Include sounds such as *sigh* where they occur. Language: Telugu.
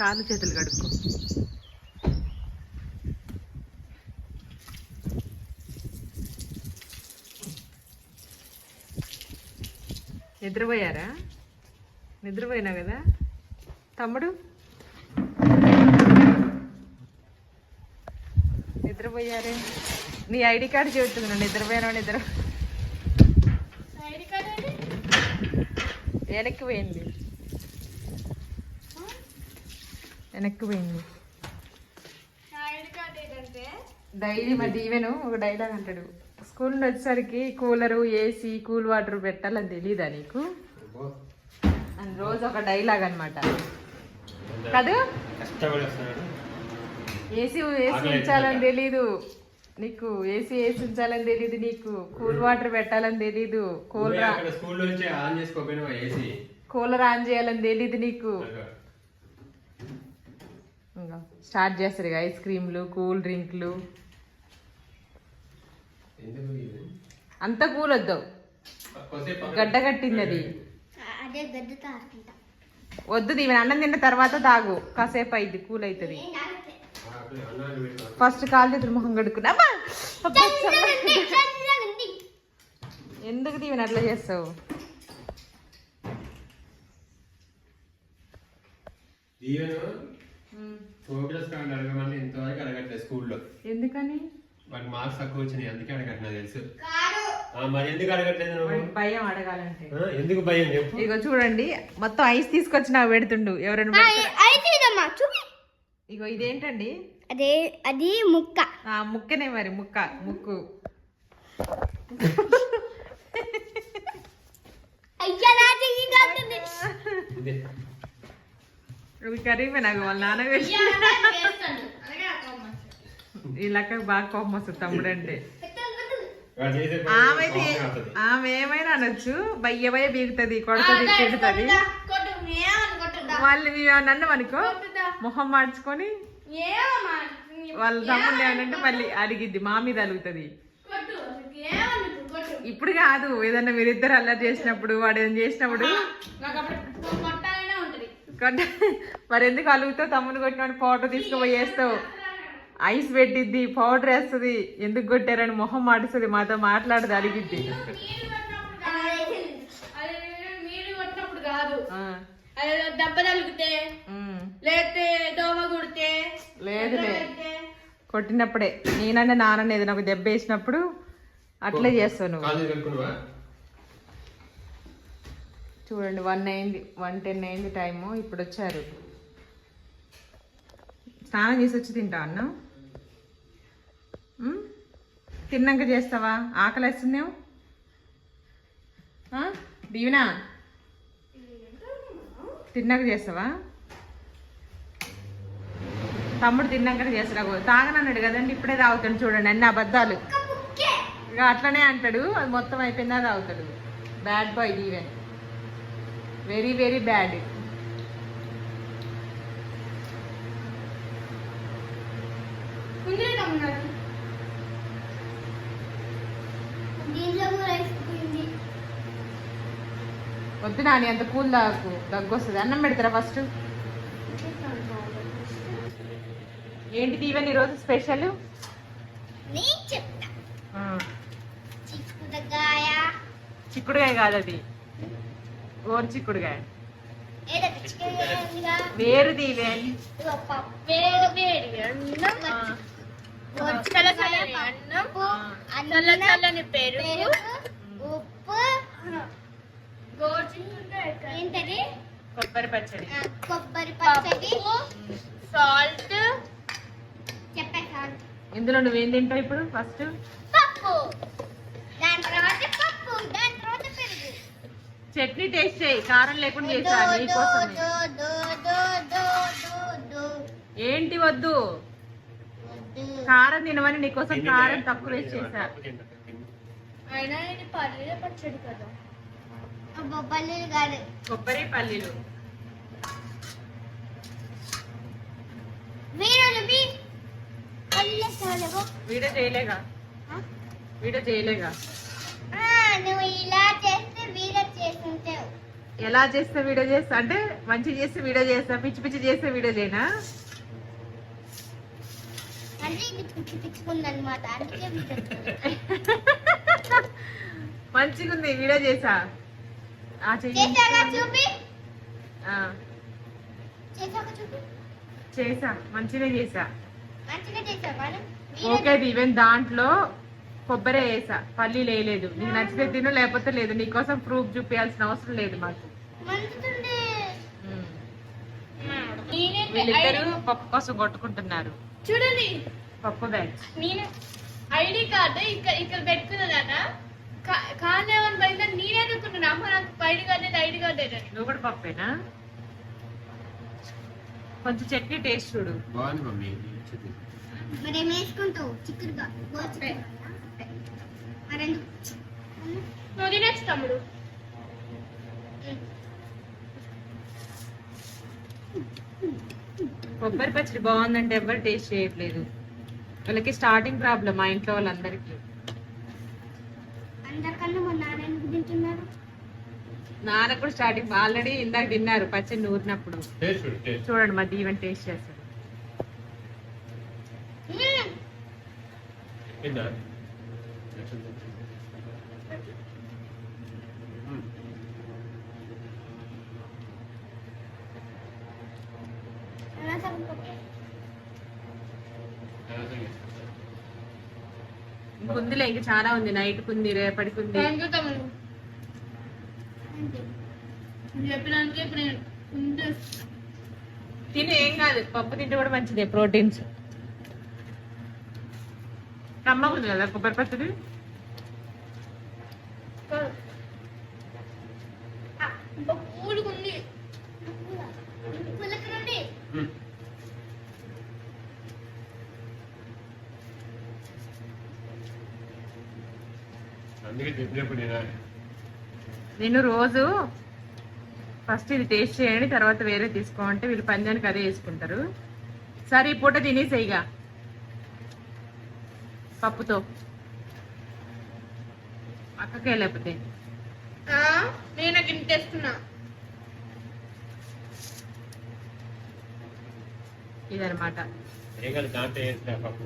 కాళ్ళు చేతులు కడుక్కో. నిద్రపోయారా? నిద్రపోయినావు కదా? తమ్ముడు? నిద్రపోయారే? నీ ఐడి కార్డు చెబుతుంది నువ్వు నిద్రపోయినావు నిద్ర ఐడి కార్డ్ ఏంటి? వెనక్కి పోయింది. వెనక్కి పోయింది. డైలీ మా దీవెను ఒక డైలాగ్ అంటాడు. స్కూల్ నుండి వచ్చేసరికి కూలరు ఏసీ కూల్ వాటర్ పెట్టాలని తెలీదా నీకు? అని రోజు ఒక డైలాగ్ అనమాట కాదు? ఏసీ ఏసీ ఉంచాలని తెలీదు. నీకు ఏసీ ఏసీ ఉంచాలని తెలీదు నీకు. కూల్ వాటర్ పెట్టాలని తెలీదు. కూల్ నువ్వే అక్కడ స్కూల్ నుంచి ఆన్ చేసుకోపోయినా ఏసీ? కూలర్ ఆన్ చేయాలని తెలీదు నీకు. స్టార్ట్ చేస్తారు ఐస్ క్రీమ్లు కూల్ డ్రింక్లు? అంత కూల్ వద్దు. గడ్డ కట్టింది అది. వద్దు దీవెన అన్నం తిన్న తర్వాత తాగు. కాసేపు అయింది కూల్ అవుతుంది. ఫస్ట్ కాలు చేతులు మొహం కడుక్కున్నా. ఎందుకు దీవెన అట్లా చేస్తావు? దీవెను ప్రోగ్రెస్ కార్డు అడగమని ఇంతవరకు అడగట్లేదు స్కూల్లో. ఎందుకని? వాటి మార్క్స్ తక్కువ వచ్చినాయి అందుకే అడగట్లేదు తెలుసు. కాదు. ఆ, మరి ఎందుకు అడగట్లేదు నువ్వు? వాడికి భయం అడగాలంటే. ఆ, ఎందుకు భయం చెప్పు. ఇగో చూడండి మొత్తం ఐస్ తీసుకొచ్చి నాకు పెడుతుండు ఎవరైనా? అయితే ఇదమ్మా చూపి. ఇగో ఇదేంటండి? అదే అది ముక్క. ఆ ముక్కనే మరి ముక్క ముక్కు. అయ్యా నా చెయ్యి కాలుతుంది. ఇదే. కరిగిపోయి నాకు వాళ్ళ నాన్న బాగా కోపం వస్తుంది తమ్ముడు అంటే ఆమె. ఆమె ఏమైనా అనొచ్చు బయ్య బయ్య బీగుతుంది కొడుతుంది తిడుతుంది? వాళ్ళు నన్ను అనుకో కొట్టుదా. మొహం మార్చుకొని? వాళ్ళ తమ్ముడు ఏమంటే మళ్ళీ అడిగిద్ది మా మీద అలుగుతుంది కొట్టు. ఏమని కొట్టు. ఇప్పుడు కాదు ఏదన్నా మీరిద్దరు అల్లరి చేసినప్పుడు వాడు ఏదైనా చేసినప్పుడు మరి ఎందుకు అలుగుతావు? తమ్ముడు కొట్టినాడు పౌడర్ తీసుకుపోయి వేస్తావు. ఐస్ పెట్టిద్ది పౌడర్ వేస్తుంది. ఎందుకు కొట్టారని మొహం మాడుస్తుంది మాతో మాట్లాడదు అడిగిద్ది కాదు. మీరు కొట్టినప్పుడు. దెబ్బ తగిలితే. లేకపోతే దోమ కుడితే నేనంటే నాన్న ఏదైనా ఒక దెబ్బ వేసినప్పుడు అట్లే చేస్తావు నువ్వు. చూడండి వన్ అయింది వన్ టెన్ అయింది టైము ఇప్పుడు వచ్చారు. స్నానం చేసి వచ్చి తింటావు అన్నం? తిన్నాక చేస్తావా? ఆకలి వేస్తుందేమో ఆ? దీవెనా? తిన్నాక చేస్తావా? తమ్ముడు తిన్నాక చేస్తాడా. తాగనన్నాడు కదండి ఇప్పుడే తాగుతాడు చూడండి అన్ని అబద్ధాలు. ఇక అట్లనే అంటాడు అది మొత్తం అయిపోయిందా తాగుతాడు. Bad boy even very very bad వద్దు నాని అంత కూల్ తాగు దగ్గు వస్తుంది అన్నం పెడతారా ఫస్ట్ ఏంటి ఈవెన్ ఈరోజు స్పెషల్? చిక్కుడుగాయ కాదు అది గోరు చిక్కుడుగాయ ఏదో చిక్కుడుగాయ ఉందిగా వేరు దీవెన్ ఇదిగో పప్పు వేడి వేడి అన్నం చల్ల చల్లని అన్నం చల్ల చల్లని పెరుగు ఉప్పు ఏంటది కొబ్బరి పచ్చడి కొబ్బరి పచ్చడి సాల్ట్ చెప్పే సాల్ట్ ఇందులో నువ్వేం తింటావు ఇప్పుడు ఫస్ట్ పప్పు దాని తర్వాత పప్పు దాని తర్వాత పెరుగు చట్నీ టేస్ట్ చేయి. కారం లేకుండా. ఏంటి వద్దు. కారం తినమని నీకోసం కారం తక్కువ వేసి కొబ్బరి పల్లీలు. వీడియో చేయలేగా. వీడియో చేయలేగా. నువ్వు ఇలా చేస్తే ఎలా చేస్తే వీడియో చేస్తా? అంటే మంచి చేస్తే వీడియో చేస్తా పిచ్చి పిచ్చి చేస్తే వీడియో చేయనా? *laughs* మంచిగా ఉంది వీడియో చేసా. చేసా మంచిగా చేసా. ఓకే ఈవెన్ దాంట్లో కొబ్బరి వేసా. పల్లీలు వేయలేదు నీకు నచ్చితే తిను లేకపోతే లేదు. నీకోసం ప్రూఫ్ చూపించాల్సిన అవసరం లేదు మాకు. వీళ్ళిద్దరు పప్పు కోసం కొట్టుకుంటున్నారు. చూడండి. పప్పు బ్యాచ్. నేను ఐడి కార్డు ఇక్కడ ఇక్కడ పెట్టుకున్నదాట కాలేవని బయట నేనే అనుకున్నాను అమ్మ నాకు ఐడి కార్డు ఐడి కార్డు నువ్వు కూడా పప్పేనా? కొంచెం చట్నీ టేస్ట్ చూడు. బాగుంది మమ్మీ. మరి ఏం వేసుకుంటావు? చిక్కుడుగా నువ్వు తినచ్చు తమ్ముడు కొబ్బరి పచ్చడి బాగుందంటే ఎవరు టేస్ట్ చేయట్లేదు. వాళ్ళకి స్టార్టింగ్ ప్రాబ్లం మా ఇంట్లో వాళ్ళందరికీ. నాన్న కూడా స్టార్టింగ్ ఆల్రెడీ ఇందాక తిన్నారు పచ్చడి నూరినప్పుడు చూడండి మా దీవెన్ టేస్ట్ చేస్తాడు. ఏందా ఇంకుందిలే ఇంక చాలా ఉంది. నైట్ కుంది నేను ముందు తిని ఏం కాదు. పప్పు తింటే కూడా మంచిదే ప్రోటీన్స్. కమ్మగుంది కదా కొబ్బరి పచ్చడి? నేను రోజు ఫస్ట్ ఇది టేస్ట్ చేయండి తర్వాత వేరే తీసుకోమంటే వీళ్ళు పంజానికి అదే వేసుకుంటారు. సరే ఈ పూట తినేసేయిగా. పప్పుతో. అక్కకే లేకపోతే. నేను గిన్నె తెస్తున్నా. ఇదనమాట పప్పు.